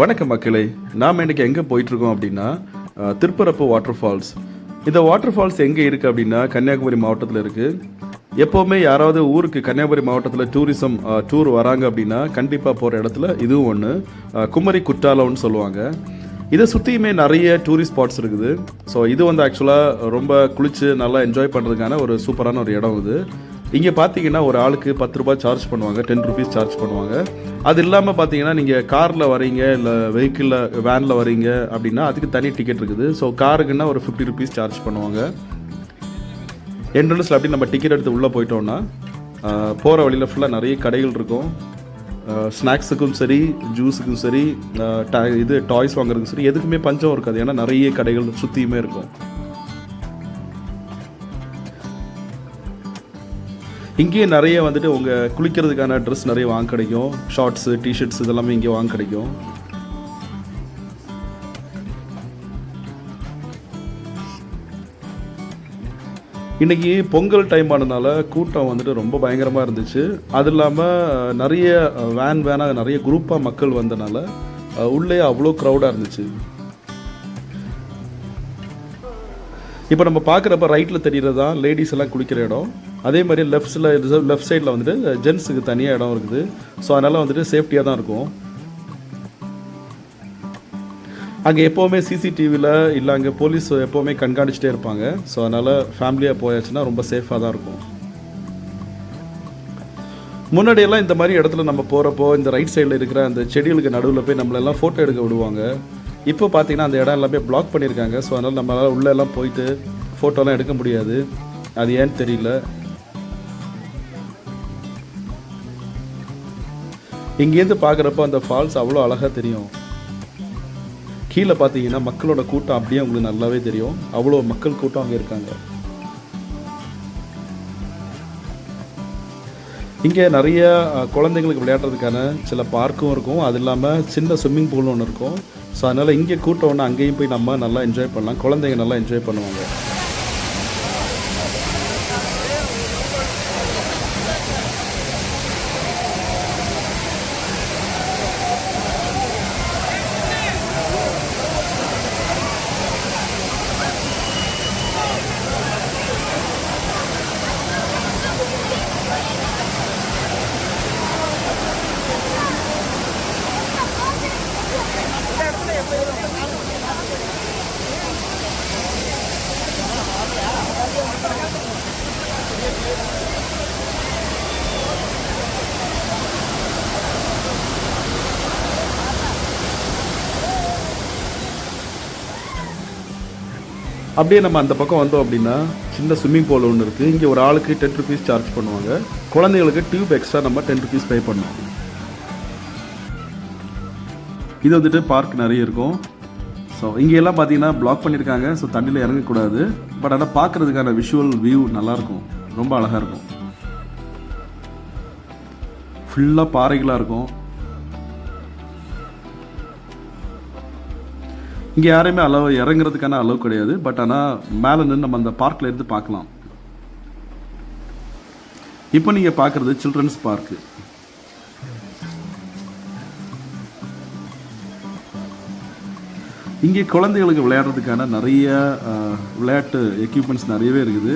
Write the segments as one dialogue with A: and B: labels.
A: வணக்கம் மக்களே நாம் இன்றைக்கி எங்கே போயிட்டுருக்கோம் அப்படின்னா திருப்பரப்பு வாட்டர் ஃபால்ஸ் இந்த வாட்டர் ஃபால்ஸ் எங்கே இருக்குது அப்படின்னா கன்னியாகுமரி மாவட்டத்தில் இருக்குது எப்போவுமே யாராவது ஊருக்கு கன்னியாகுமரி மாவட்டத்தில் டூரிசம் டூர் வராங்க அப்படின்னா கண்டிப்பாக போகிற இடத்துல இதுவும் ஒன்று குமரி குற்றாலம்னு சொல்லுவாங்க. இதை சுற்றியுமே நிறைய டூரிஸ்ட் ஸ்பாட்ஸ் இருக்குது. ஸோ இது வந்து ஆக்சுவலாக ரொம்ப குளித்து நல்லா என்ஜாய் பண்ணுறதுக்கான ஒரு சூப்பரான ஒரு இடம் இது. இங்கே பார்த்தீங்கன்னா ஒரு ஆளுக்கு பத்து ரூபாய் சார்ஜ் பண்ணுவாங்க. டென் ருபீஸ் சார்ஜ் பண்ணுவாங்க. அது இல்லாமல் பார்த்தீங்கன்னா நீங்கள் காரில் வரீங்க இல்லை வெஹிக்கிளில் வேனில் வரீங்க அப்படின்னா அதுக்கு தனி டிக்கெட் இருக்குது. ஸோ காருக்குன்னா ஒரு ஃபிஃப்டி ருபீஸ் சார்ஜ் பண்ணுவாங்க. என்ட்ரன்ஸில் அப்படி நம்ம டிக்கெட் எடுத்து உள்ளே போயிட்டோம்னா போகிற வழியில் ஃபுல்லாக நிறைய கடைகள் இருக்கும். ஸ்நாக்ஸுக்கும் சரி ஜூஸுக்கும் சரி இது டாய்ஸ் வாங்குறதுக்கும் சரி எதுக்குமே பஞ்சம் இருக்காது. ஏன்னா நிறைய கடைகள் சுற்றியுமே இருக்கும். இங்கேயே நிறைய வந்துட்டு உங்கள் குளிக்கிறதுக்கான ட்ரெஸ் நிறைய வாங்க கிடைக்கும். ஷார்ட்ஸு டிஷர்ட்ஸ் இதெல்லாமே இங்கே வாங்க கிடைக்கும். இன்னைக்கு பொங்கல் டைம் ஆனதுனால கூட்டம் வந்துட்டு ரொம்ப பயங்கரமாக இருந்துச்சு. அது இல்லாமல் நிறைய வேன் வேனாக நிறைய குரூப்பாக மக்கள் வந்தனால உள்ளே அவ்வளோ க்ரௌடாக இருந்துச்சு. இப்போ நம்ம பார்க்குறப்ப ரைட்டில் தெரிகிறது தான் லேடிஸ் எல்லாம் குளிக்கிற இடம். அதே மாதிரி லெஃப்ட்ஸில் லெஃப்ட் சைடில் வந்துட்டு ஜென்ஸுக்கு தனியாக இடம் இருக்குது. ஸோ அதனால் வந்துட்டு சேஃப்டியாக தான் இருக்கும். அங்கே எப்போவுமே சிசிடிவியில் இல்லை அங்கே போலீஸ் எப்போவுமே கண்காணிச்சிட்டே இருப்பாங்க. ஸோ அதனால் ஃபேமிலியாக போயாச்சுன்னா ரொம்ப சேஃபாக தான் இருக்கும். முன்னாடியெல்லாம் இந்த மாதிரி இடத்துல நம்ம போகிறப்போ இந்த ரைட் சைடில் இருக்கிற அந்த செடிகளுக்கு நடுவில் போய் நம்மளெல்லாம் ஃபோட்டோ எடுக்க விடுவாங்க. இப்போ பார்த்தீங்கன்னா அந்த இடம் எல்லாமே பிளாக் பண்ணியிருக்காங்க. ஸோ அதனால் நம்மளால் உள்ளே எல்லாம் போயிட்டு ஃபோட்டோலாம் எடுக்க முடியாது. அது ஏன்னு தெரியல. இங்கேருந்து பார்க்குறப்ப அந்த ஃபால்ஸ் அவ்வளோ அழகாக தெரியும். கீழே பார்த்தீங்கன்னா மக்களோட கூட்டம் அப்படியே உங்களுக்கு நல்லாவே தெரியும். அவ்வளோ மக்கள் கூட்டம் அங்கே இருக்காங்க. இங்கே நிறைய குழந்தைங்களுக்கு விளையாடுறதுக்கான சில பார்க்கும் இருக்கும். அது இல்லாமல் சின்ன ஸ்விம்மிங் பூல்னு ஒன்று இருக்கும். ஸோ அதனால் இங்கே கூட்டம் ஒன்று அங்கேயும் போய் நம்ம நல்லா என்ஜாய் பண்ணலாம். குழந்தைங்க நல்லா என்ஜாய் பண்ணுவாங்க. அப்படியே நம்ம அந்த பக்கம் வந்தோம் அப்படின்னா சின்ன ஸ்விம்மிங் பூல் ஒன்று இருக்குது இங்கே ஒரு ஆளுக்கு டென் ருபீஸ் சார்ஜ் பண்ணுவாங்க. குழந்தைங்களுக்கு டியூப் எக்ஸ்ட்ரா நம்ம டென் ருபீஸ் பே பண்ணோம் இது வந்துட்டு பார்க் நிறைய இருக்கும். ஸோ இங்கேயெல்லாம் பார்த்தீங்கன்னா பிளாக் பண்ணியிருக்காங்க ஸோ தண்ணியில் இறங்கக்கூடாது. பட் ஆனால் பார்க்குறதுக்கான விஷுவல் வியூ நல்லாயிருக்கும். ரொம்ப அழகாக இருக்கும். ஃபுல்லாக பாறைகளாக இருக்கும். இங்கே யாரையுமே அளவு இறங்குறதுக்கான அளவு கிடையாது. பட் ஆனால் மேலே நின்று நம்ம அந்த பார்க்கில் இருந்து பார்க்கலாம். இப்போ நீங்கள் பார்க்குறது சில்ட்ரன்ஸ் பார்க்கு இங்கே குழந்தைகளுக்கு விளையாடுறதுக்கான நிறைய விளையாட்டு எக்யூப்மெண்ட்ஸ் நிறையவே இருக்குது.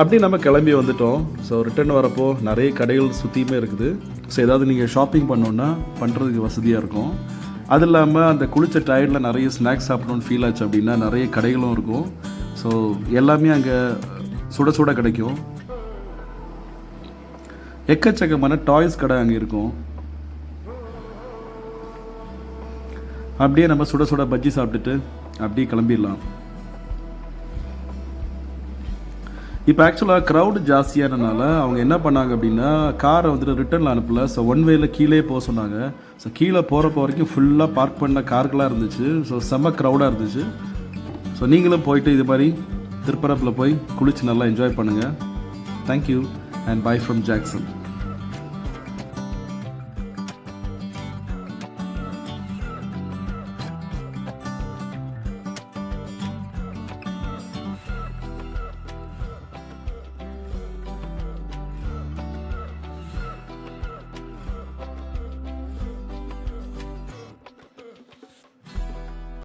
A: அப்படி நம்ம கிளம்பி வந்துட்டோம். ஸோ ரிட்டர்ன் வரப்போ நிறைய கடைகள் சுற்றியுமே இருக்குது. ஸோ ஏதாவது நீங்கள் ஷாப்பிங் பண்ணோன்னா பண்ணுறதுக்கு வசதியாக இருக்கும். அது இல்லாமல் அந்த குளிச்ச டயர்டில் நிறைய ஸ்நாக்ஸ் சாப்பிடணும்னு ஃபீல் ஆச்சு அப்படின்னா நிறைய கடைகளும் இருக்கும். ஸோ எல்லாமே அங்கே சுட சுட கிடைக்கும். எக்கச்சக்கமான டாய்ஸ் கடை அங்கே இருக்கும். அப்படியே நம்ம சுட சுட பஜ்ஜி சாப்பிட்டுட்டு அப்படியே கிளம்பிடலாம். இப்போ ஆக்சுவலாக க்ரௌடு ஜாஸ்தியானனால அவங்க என்ன பண்ணாங்க அப்படின்னா காரை வந்துட்டு ரிட்டர்னில் அனுப்பல. ஸோ ஒன் வேல கீழே போக சொன்னாங்க. ஸோ கீழே போகிறப்ப வரைக்கும் ஃபுல்லாக பார்க் பண்ண கார்களாக இருந்துச்சு. ஸோ செம்ம க்ரௌடாக இருந்துச்சு. ஸோ நீங்களும் போயிட்டு இது மாதிரி திருப்பரப்பில் போய் குளிச்சு நல்லா என்ஜாய் பண்ணுங்கள் thank you and bye from Jackson